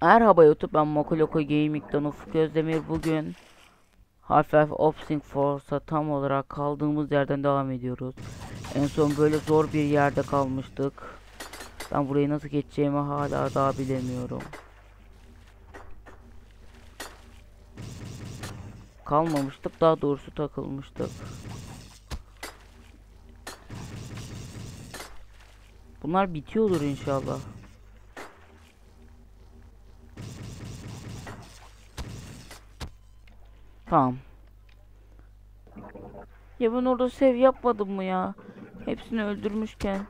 Merhaba YouTube ben Mokoloko Gaming'den Ufuk Özdemir bugün Half-Life Opsing Force'a tam olarak kaldığımız yerden devam ediyoruz. En son böyle zor bir yerde kalmıştık. Ben burayı nasıl geçeceğimi hala daha bilemiyorum. Kalmamıştık daha doğrusu takılmıştık. Bunlar bitiyordur inşallah. Tamam. Ya ben orada sev yapmadım mı ya? Hepsini öldürmüşken.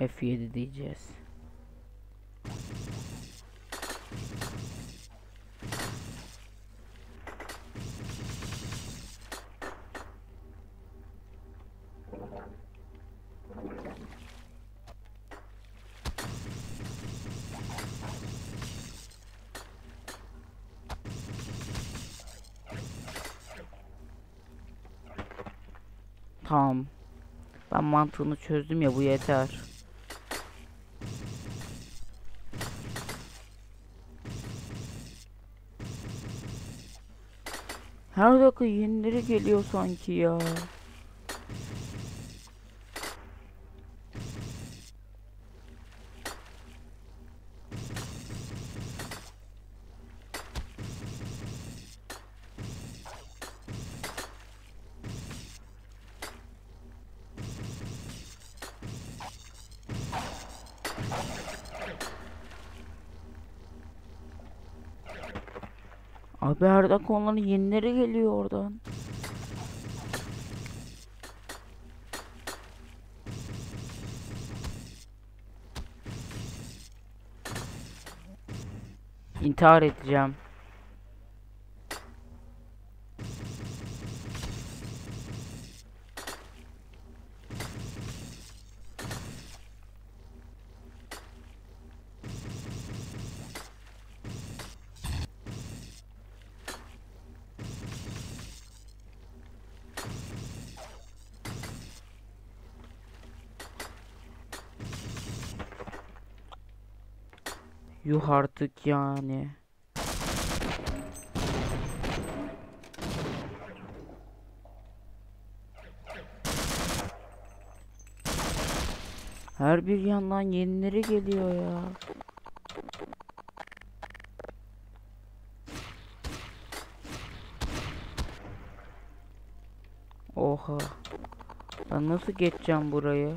F7 diyeceğiz. Tamam. Ben mantığını çözdüm ya bu yeter. Her dakika yenileri geliyor sanki ya. Abi her dakika onların yenileri geliyor oradan. İntihar edeceğim. Yuh artık yani. Her bir yandan yenileri geliyor ya. Oha. Ben nasıl geçeceğim burayı?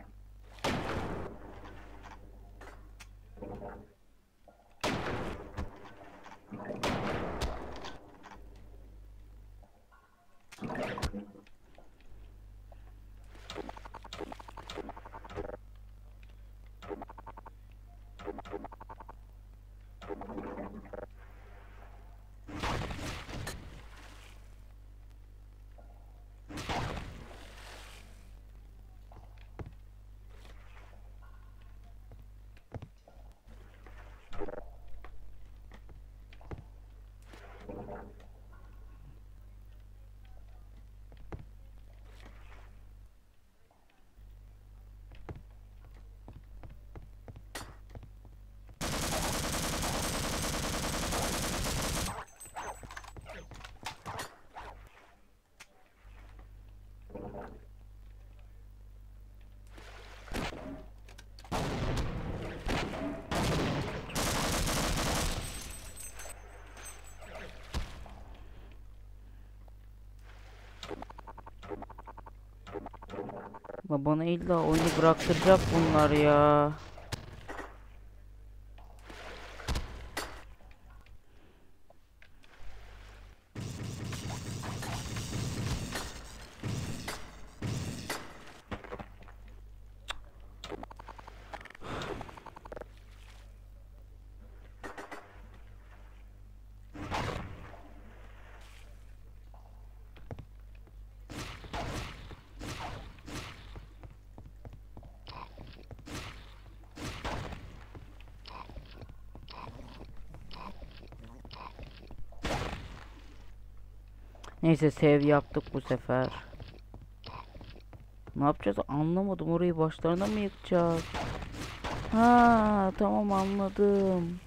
bana illa oyunu bıraktıracak bunlar ya. Neyse save yaptık bu sefer. Ne yapacağız anlamadım orayı başlarına mı yıkacağız? Ha tamam anladım.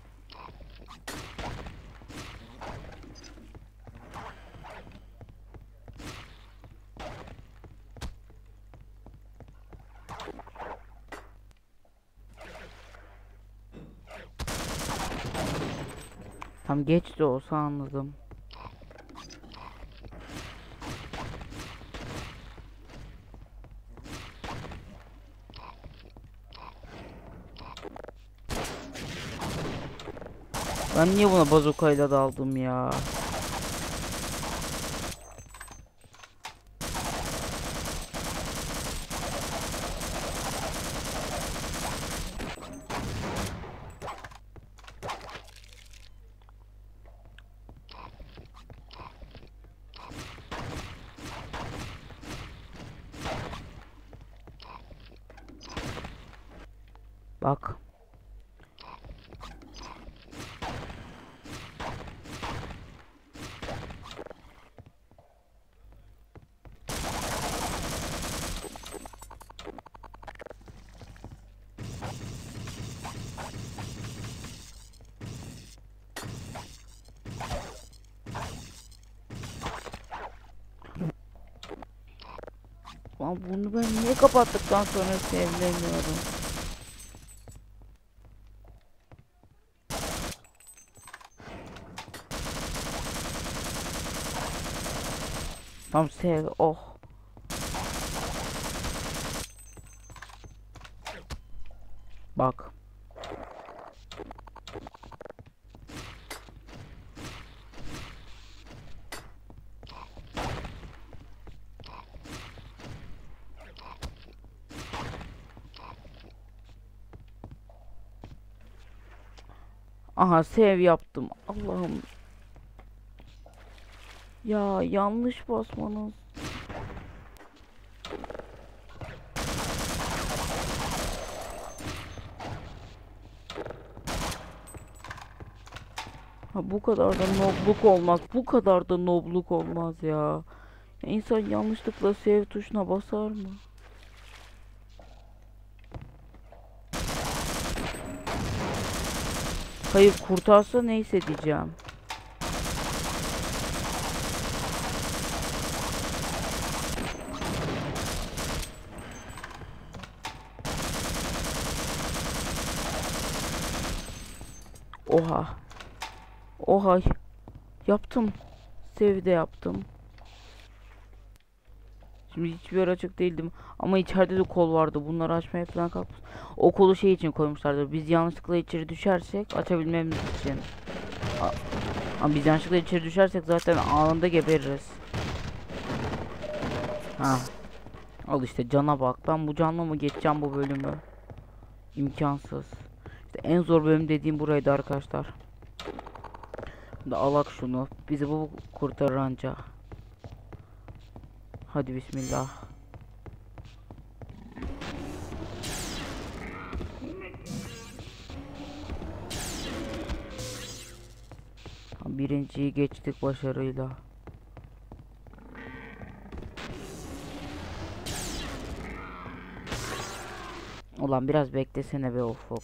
Tam geç de olsa anladım. Ben niye buna bazukayla daldım ya? Bak. Bunu ben niye kapattıktan sonra sevlemiyorum? Tam sev oh. Bak. Aha sev yaptım. Allah'ım. Ya yanlış basmanız. Ha bu kadar da nobluk olmaz. Bu kadar da nobluk olmaz ya. ya insan yanlışlıkla sev tuşuna basar mı? Hayır kurtarsa neyse diyeceğim. Oha. Oha. Yaptım. Sevde yaptım. Şimdi hiçbir yer açık değildim. Ama içeride de kol vardı. Bunları açmaya falan kalkmış. O kolu şey için koymuşlardı. Biz yanlışlıkla içeri düşersek açabilmemiz için. Ama biz yanlışlıkla içeri düşersek zaten anında gebeririz. Ha. Al işte cana bak. Ben bu canla mı geçeceğim bu bölümü? İmkansız. İşte en zor bölüm dediğim buraydı arkadaşlar. Da alak şunu. Bizi bu kurtarır anca. Hadi bismillah. Birinciyi geçtik başarıyla. Ulan biraz beklesene be ufuk.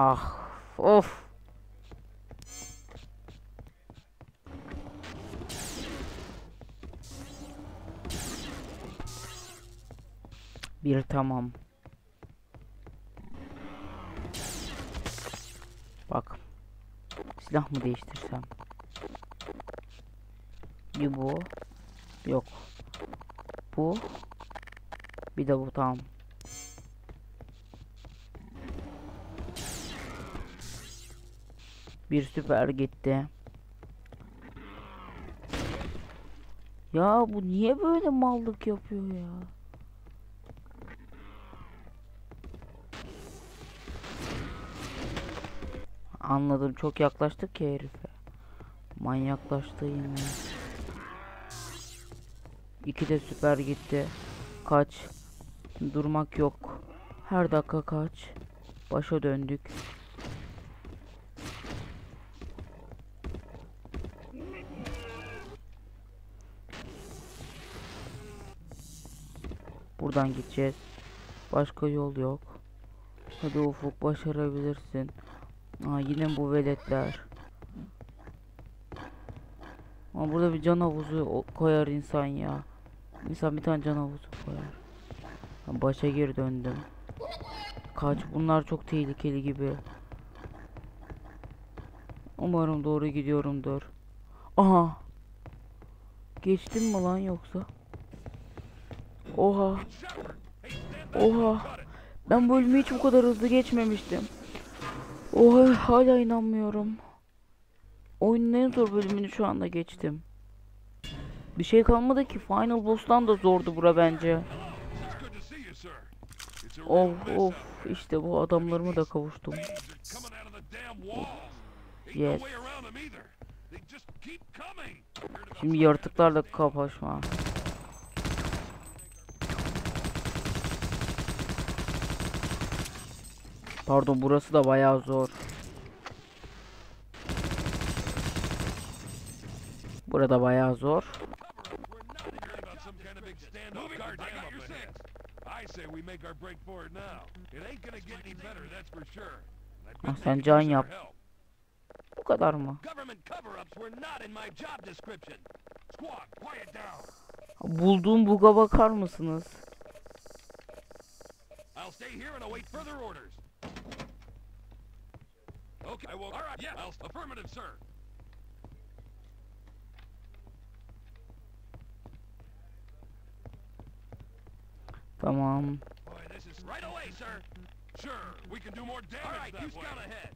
Ah, of. Bir tamam. Bak. Silah mı değiştirsem? Bir bu. Yok. Bu. Bir de bu tamam. Bir süper gitti. Ya bu niye böyle mallık yapıyor ya? Anladım çok yaklaştık ki herife. Manyaklaştı yine. İki de süper gitti. Kaç. Durmak yok. Her dakika kaç. Başa döndük. Buradan gideceğiz. Başka yol yok. Hadi Ufuk başarabilirsin. Aa yine bu veletler. Ama burada bir can havuzu koyar insan ya. İnsan bir tane can havuzu koyar. Başa geri döndüm. Kaç bunlar çok tehlikeli gibi. Umarım doğru gidiyorumdur. Aha. Geçtim mi lan yoksa? Oha. Oha. Ben bu bölümü hiç bu kadar hızlı geçmemiştim. Oha hala inanmıyorum. Oyunun en zor bölümünü şu anda geçtim. Bir şey kalmadı ki. Final boss'tan da zordu bura bence. Of of işte bu adamlarıma da kavuştum. Things are coming out any better, that's for sure. And I bet Ah, sen can yap. Bu kadar mı? Bulduğum buga bakar mısınız? Okay, well, all right, yeah, I'll, affirmative, sir. Tamam. Boy, this is right away, sir. Sure, we can do more damage All right, that you way. scout ahead.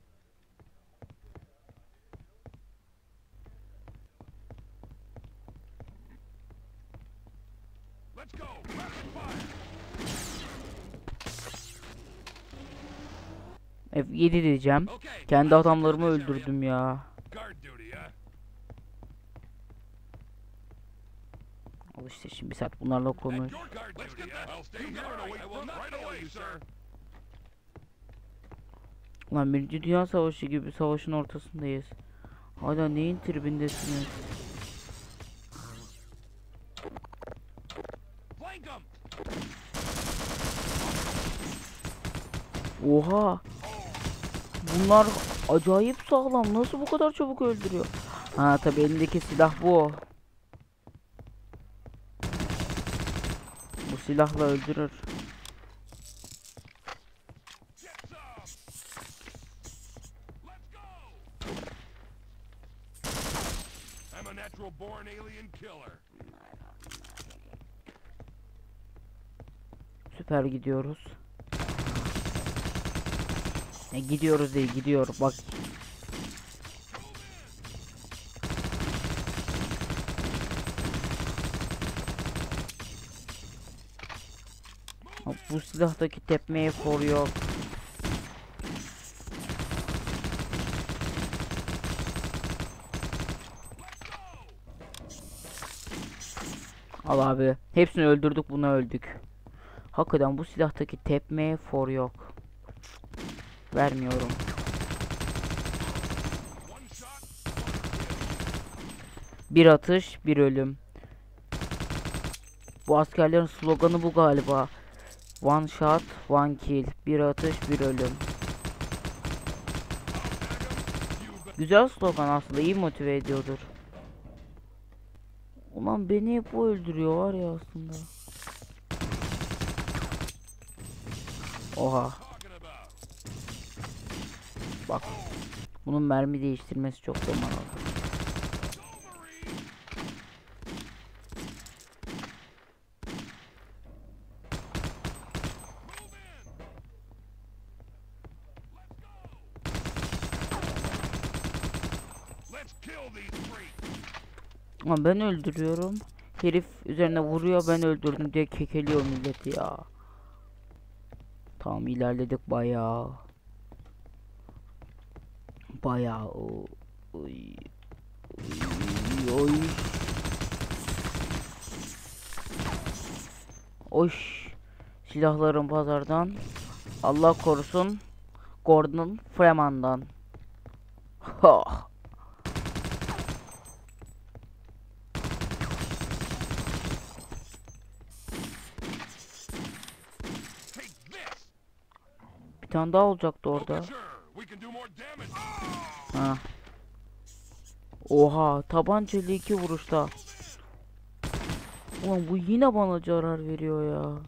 Let's go. Rapid fire. F7 diyeceğim. Okay. Kendi adamlarımı öldürdüm ya. Al işte şimdi bir saat bunlarla konuş. Ulan Birinci Dünya Savaşı gibi savaşın ortasındayız. Hala neyin tribindesiniz? Oha! Bunlar acayip sağlam. Nasıl bu kadar çabuk öldürüyor? Ha tabi elindeki silah bu. Bu silahla öldürür. Get some. Ne gidiyoruz değil gidiyor. Bak bu silahtaki tepmeye for yok. Al abi. Hepsini öldürdük bunu öldük. Hakikaten bu silahtaki tepmeye for yok. Vermiyorum. Bir atış, bir ölüm. Bu askerlerin sloganı bu galiba. One shot, one kill. Bir atış, bir ölüm. Güzel slogan aslında, iyi motive ediyordur. Ulan beni hep öldürüyor var ya aslında. Oha. Bak. Bunun mermi değiştirmesi çok zaman freaks! Ama ben öldürüyorum. Herif üzerine vuruyor ben öldürdüm diye kekeliyor milleti ya. Tamam ilerledik bayağı. Bayağı. o- Oy. Oy. Oy. Oş. Silahlarım pazardan. Allah korusun. Gordon Freeman'dan. This! Bir tane daha olacaktı orada. Ha. Oha tabancayla iki vuruşta. Ulan bu yine bana zarar veriyor ya.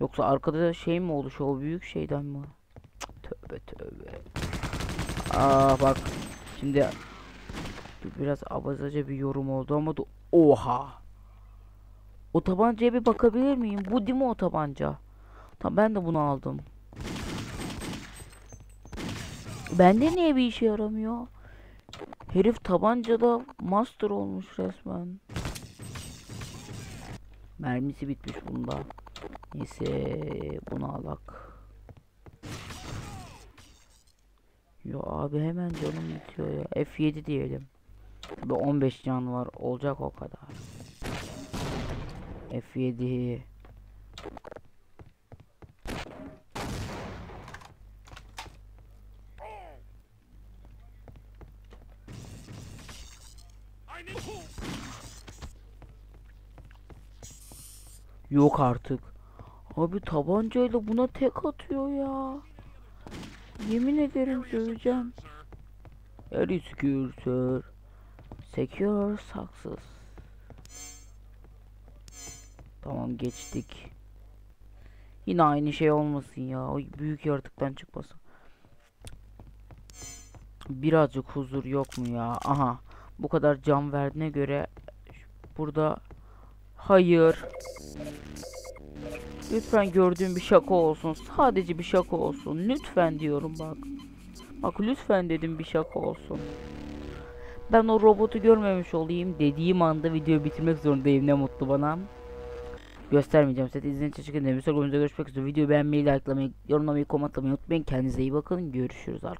Yoksa arkada şey mi oldu şu o büyük şeyden mi? Cık, Tövbe tövbe. Aa bak şimdi biraz abazaca bir yorum oldu ama da oha. O tabancaya bir bakabilir miyim? Bu değil mi o tabanca? Tamam ben de bunu aldım. Bende niye bir işe yaramıyor? Herif tabancada master olmuş resmen. Mermisi bitmiş bunda. Neyse bunu alak. Yo abi hemen canım bitiyor ya. F7 diyelim. Tabi 15 can var. Olacak o kadar. F7. Yok artık. Abi tabancayla buna tek atıyor ya. Yemin ederim söyleyeceğim. Very secure. Secure success. Tamam geçtik. Yine aynı şey olmasın ya. O büyük yaratıktan çıkmasın. Birazcık huzur yok mu ya? Aha. Bu kadar can verdiğine göre burada hayır. Lütfen gördüğüm bir şaka olsun. Sadece bir şaka olsun. Lütfen diyorum bak. Bak lütfen dedim bir şaka olsun. Ben o robotu görmemiş olayım dediğim anda videoyu bitirmek zorundayım ne mutlu bana. Göstermeyeceğim size. İzlediğiniz için teşekkür ederim. Bir sonraki görüşmek üzere. Videoyu beğenmeyi, likelamayı, yorumlamayı, komentlamayı unutmayın. Kendinize iyi bakın. Görüşürüz arkadaşlar.